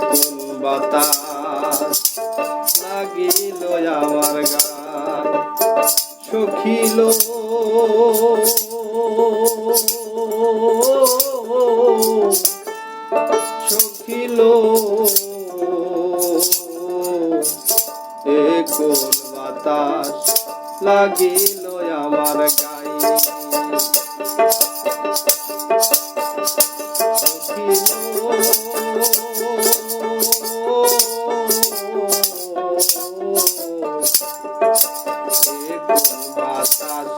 কোন বাতাস লাগিল আমার গান সখিল। সখিল। এ কোন বাতাস লাগিল আমার গায়ে।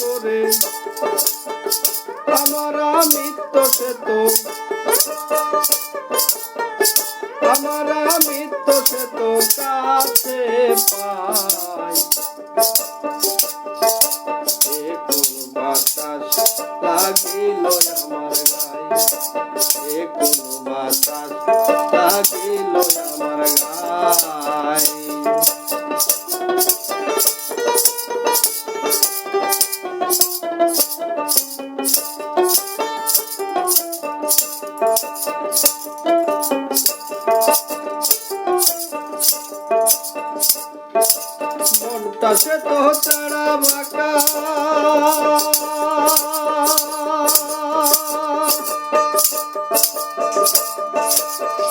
করে। আমার মৃত্য সে তো। আমার মৃত্য সে তো কাছে কোন বাতাস লাগিল আমার গায়ে? কোন বাতাস লাগিল সে তো তারা বাঁকা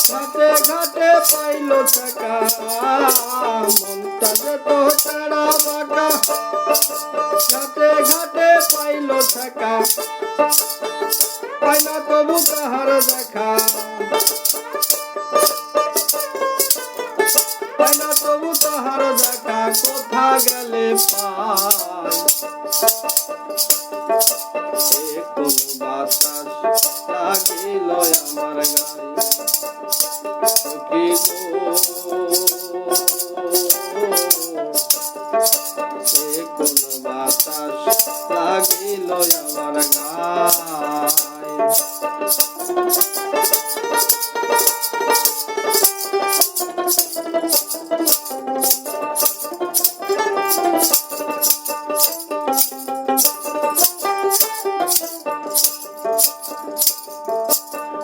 ঘাটে ঘাটে পাইল তো ঘাটে পাইল টাকা পাইলা তবু তাহার দেখা। পাইলা তবু তাহার দেখা, কোথা গেলে পাই? লাগিল আমার গায়ে লাগিল আমার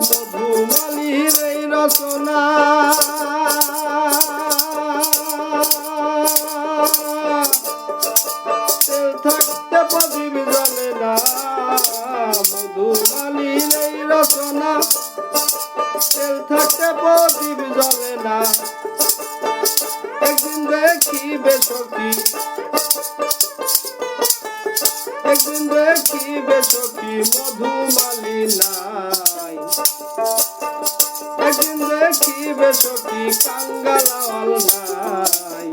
মধুমালির এই রচনা থাকতে প্রদীপ জ্বলে না। একদিন দেখিবে সখী একদিন দেখিবে সখী মধুমালি নাই। একদিন দেখিবে সখী কাঙ্গালাল নাই।